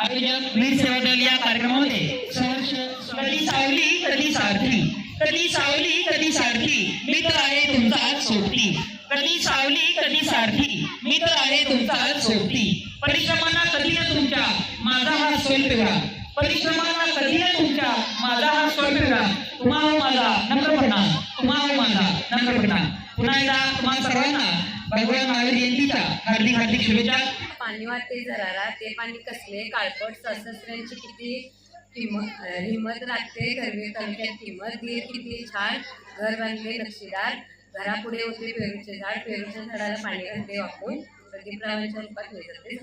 आयोजक वीर सेवा दल या कार्यक्रमामध्ये सहर्ष कधी सावली कधी सारथी. कधी सावली कधी सारथी. मित्र आहे तुमचा सोबती. कधी सावली कधी सारथी. मित्र आहे तुमचा सोबती. परिश्रमांना कधी न तुमच्या माझा हा सोल पिवळा परिश्रमांना कधी न तुमच्या माझा हा सोल पिवळा तुम्हा माझा नम्र तुम्हा तुम्हाला माझा नम्र नम्रपणा पुन्हा एकदा तुम्हाला सर्वांना भगवान महावीर जयंतीच्या हार्दिक हार्दिक शुभेच्छा. पाणी वाटते जराला ते पाणी कसले काळपट सशस्त्रांची किती किंमत हिंमत राखते तालुक्यात किंमत किती छान घर बांधले नक्षीदार घरापुढे होते पेरूचे झाड पेरूच्या झाडाला पाणी घालते वापरून प्रदीपरावांच्या रूपात मिळते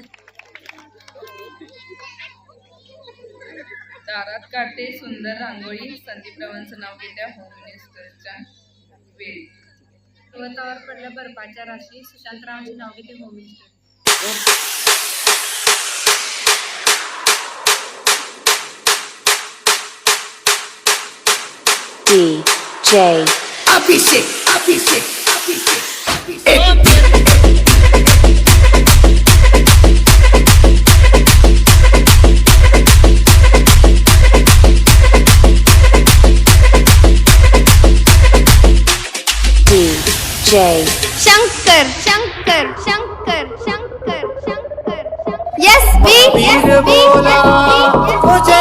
दारात काढते सुंदर रांगोळी संदीपरावांचं नाव घेत्या होम मिनिस्टरच्या वेळी. पर्वतावर पडल्या बर्फाच्या राशी सुशांतरावांचे नाव घेते home minister DJ Abhishek, Abhishek, Abhishek, Abhishek. J. Shankar, Shankar, Shankar, Shankar, Shankar, Shankar. Yes, B, yes, B, yes, B, yes, B.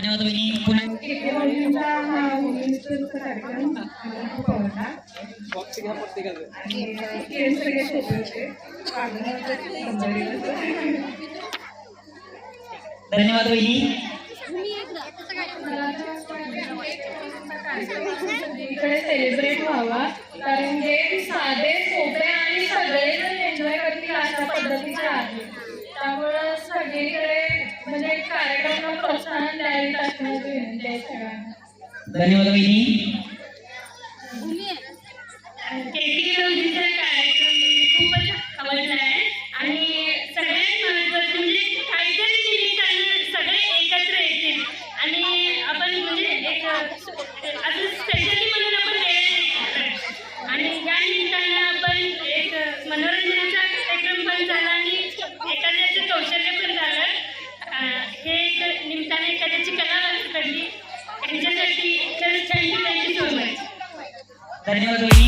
धन्यवाद बहिणी धन्यवाद बहिणी इकडे सेलिब्रेट व्हावा कारण हे साधे सोपे आणि सगळेजण एन्जॉय करतील अशा पद्धतीचे आहे त्यामुळं सगळीकडे धन्यवाद बहिणी 안녕하세요.